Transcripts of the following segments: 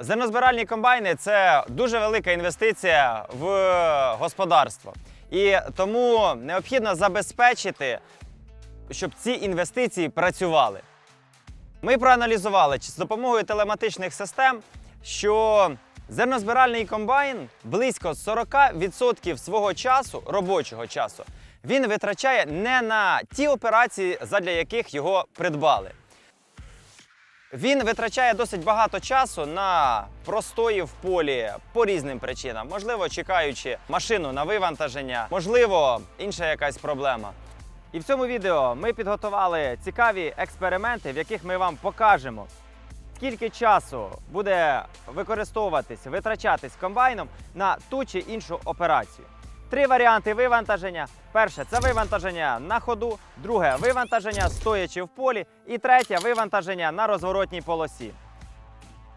Зернозбиральні комбайни це дуже велика інвестиція в господарство. І тому необхідно забезпечити, щоб ці інвестиції працювали. Ми проаналізували з допомогою телематичних систем, що зернозбиральний комбайн близько 40% свого часу, робочого часу, він витрачає не на ті операції, задля яких його придбали. Він витрачає досить багато часу на простої в полі по різним причинам. Можливо, чекаючи машину на вивантаження, можливо, інша якась проблема. І в цьому відео ми підготували цікаві експерименти, в яких ми вам покажемо, скільки часу буде використовуватись, витрачатись комбайном на ту чи іншу операцію. Три варіанти вивантаження. Перше це вивантаження на ходу, друге вивантаження стоячи в полі, і третє вивантаження на розворотній полосі.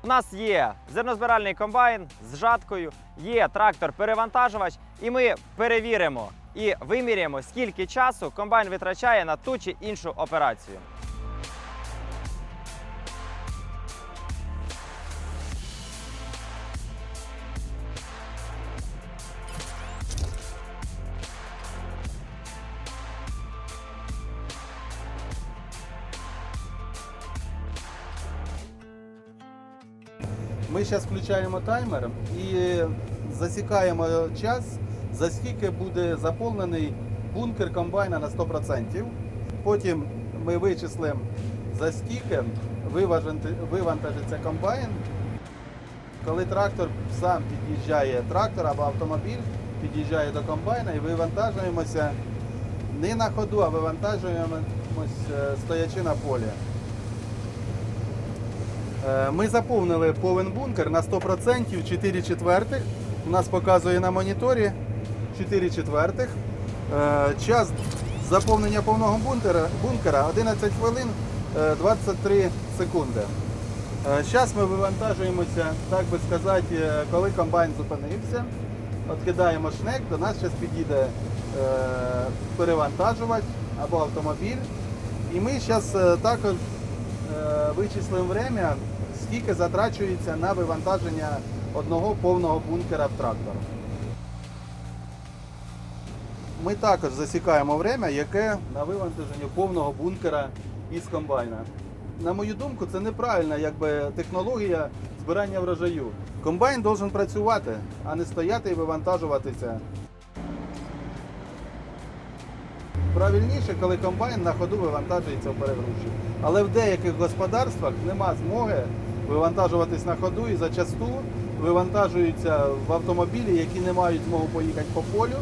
У нас є зернозбиральний комбайн з жаткою, є трактор-перевантажувач, і ми перевіримо і виміряємо, скільки часу комбайн витрачає на ту чи іншу операцію. Ми зараз включаємо таймер і засікаємо час, за скільки буде заповнений бункер комбайна на 100%. Потім ми вичислимо, за скільки вивантажиться комбайн. Коли трактор сам під'їжджає, трактор або автомобіль під'їжджає до комбайна і вивантажуємося не на ходу, а вивантажуємося е, стоячи на полі. Е, Ми заповнили повен бункер на 100%, 4 четвертих. У нас показує на моніторі 4 четвертих. Е, Час заповнення повного бункера, бункера 11 хвилин е, 23 секунди. Зараз ми вивантажуємося, так би сказати, е, коли комбайн зупинився. Відкидаємо шнек, до нас зараз підійде е, перевантажувач або автомобіль. І ми зараз також е, вичислимо время, скільки затрачується на вивантаження одного повного бункера в трактор. Ми також засікаємо время, яке на вивантаження повного бункера із комбайна. На мою думку, це неправильна якби, технологія збирання врожаю. Комбайн должен працювати, а не стояти і вивантажуватися. Правильніше, коли комбайн на ходу вивантажується в перегрузчик. Але в деяких господарствах нема змоги вивантажуватись на ходу і зачасту вивантажуються в автомобілі, які не мають змогу поїхати по полю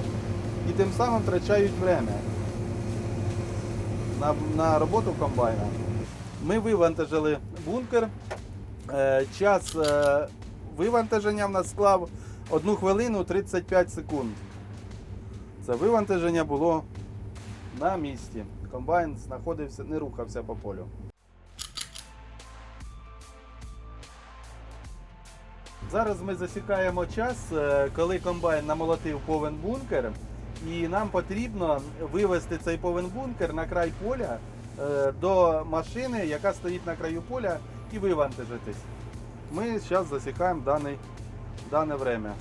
і тим самим втрачають время на, на роботу комбайна. Ми вивантажили бункер. Е, Час е, вивантаження в нас склав 1 хвилину 35 секунд. Це вивантаження було на місці. Комбайн знаходився, не рухався по полю. Зараз ми засікаємо час, е, коли комбайн намолотив повен бункер, і нам потрібно вивести цей повен бункер на край поля е, до машини, яка стоїть на краю поля, і вивантажитись. Ми зараз засікаємо дане время.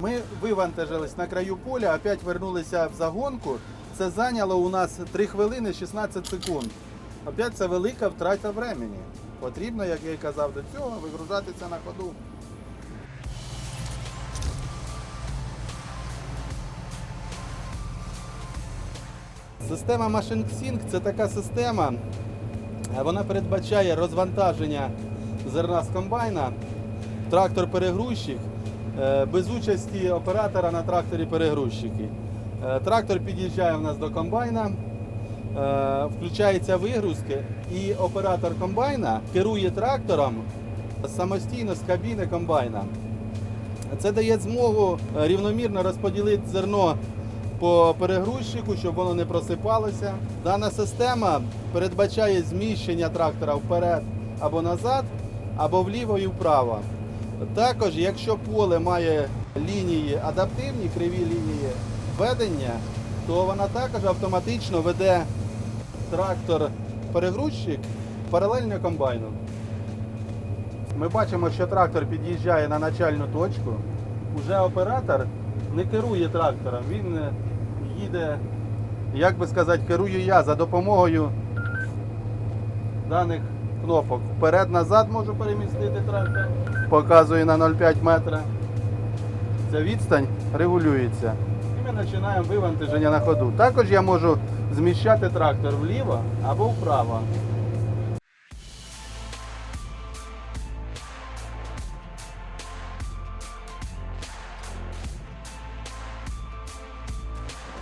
Ми вивантажились на краю поля, опять вернулися в загонку. Це зайняло у нас 3 хвилини 16 секунд. Опять це велика втрата времени. Потрібно, як я і казав до цього, вигружатися на ходу. Система Machine Sync це така система, вона передбачає розвантаження зерна з комбайна, трактор-перегрузчик без участі оператора на тракторі перегрузчики. Е, Трактор під'їжджає в нас до комбайна, е, включаються вигрузки, і оператор комбайна керує трактором самостійно з кабіни комбайна. Це дає змогу е, рівномірно розподілити зерно по перегрузчику, щоб воно не просипалося. Дана система передбачає зміщення трактора вперед або назад, або вліво і вправо. Також, якщо поле має лінії адаптивні, криві лінії ведення, то вона також автоматично веде трактор-перегрузчик паралельно комбайну. Ми бачимо, що трактор під'їжджає на начальну точку. Уже оператор не керує трактором, він е, їде, як би сказати, керую я за допомогою даних кнопок. Вперед-назад можу перемістити трактор. Показує на 0,5 метра. Ця відстань регулюється. І ми починаємо вивантаження на ходу. Також я можу зміщати трактор вліво або вправо.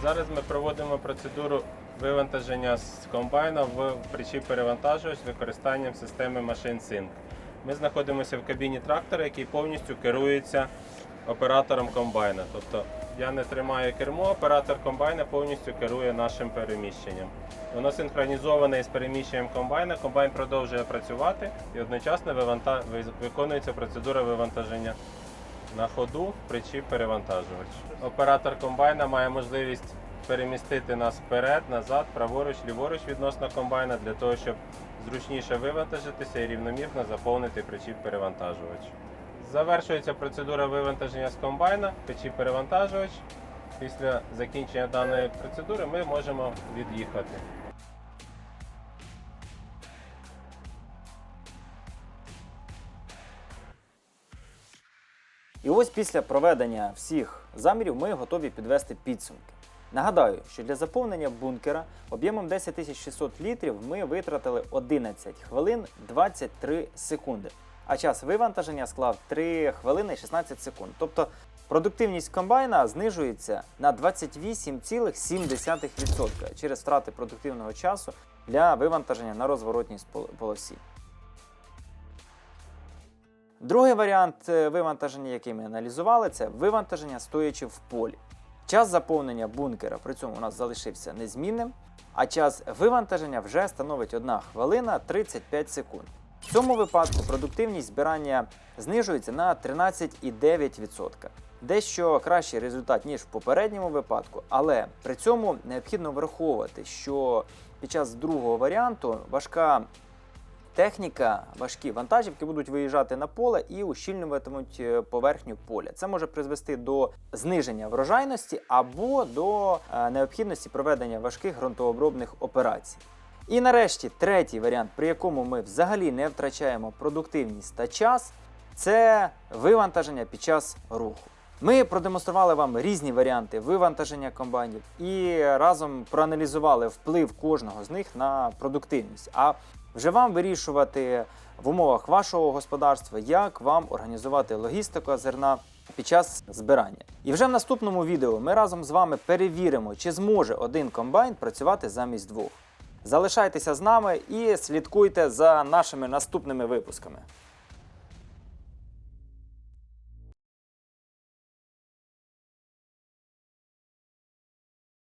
Зараз ми проводимо процедуру вивантаження з комбайна в причіп перевантажувач з використанням системи машин Sync. Ми знаходимося в кабіні трактора, який повністю керується оператором комбайна. Тобто я не тримаю кермо, оператор комбайна повністю керує нашим переміщенням. Воно синхронізоване із переміщенням комбайна. Комбайн продовжує працювати і одночасно виконується процедура вивантаження на ходу причіп перевантажувач. Оператор комбайна має можливість перемістити нас вперед, назад, праворуч, ліворуч відносно комбайна для того, щоб зручніше вивантажитися і рівномірно заповнити причіп перевантажувач. Завершується процедура вивантаження з комбайна, причіп перевантажувач. Після закінчення даної процедури ми можемо від'їхати. І ось після проведення всіх замірів ми готові підвести підсумки. Нагадаю, що для заповнення бункера об'ємом 10 600 літрів ми витратили 11 хвилин 23 секунди, а час вивантаження склав 3 хвилини 16 секунд. Тобто продуктивність комбайна знижується на 28,7% через втрати продуктивного часу для вивантаження на розворотній полосі. Другий варіант е, вивантаження, який ми аналізували, це вивантаження стоячи в полі. Час заповнення бункера при цьому у нас залишився незмінним, а час вивантаження вже становить 1 хвилина 35 секунд. В цьому випадку продуктивність збирання знижується на 13,9%. Дещо кращий результат, ніж в попередньому випадку, але при цьому необхідно враховувати, що під час другого варіанту важка Техніка, важкі вантажівки будуть виїжджати на поле і ущільнюватимуть е, поверхню поля. Це може призвести до зниження врожайності або до е, необхідності проведення важких ґрунтообробних операцій. І нарешті третій варіант, при якому ми взагалі не втрачаємо продуктивність та час, це вивантаження під час руху. Ми продемонстрували вам різні варіанти вивантаження комбайнів і разом проаналізували вплив кожного з них на продуктивність. А вже вам вирішувати в умовах вашого господарства, як вам організувати логістику зерна під час збирання. І вже в наступному відео ми разом з вами перевіримо, чи зможе один комбайн працювати замість двох. Залишайтеся з нами і слідкуйте за нашими наступними випусками.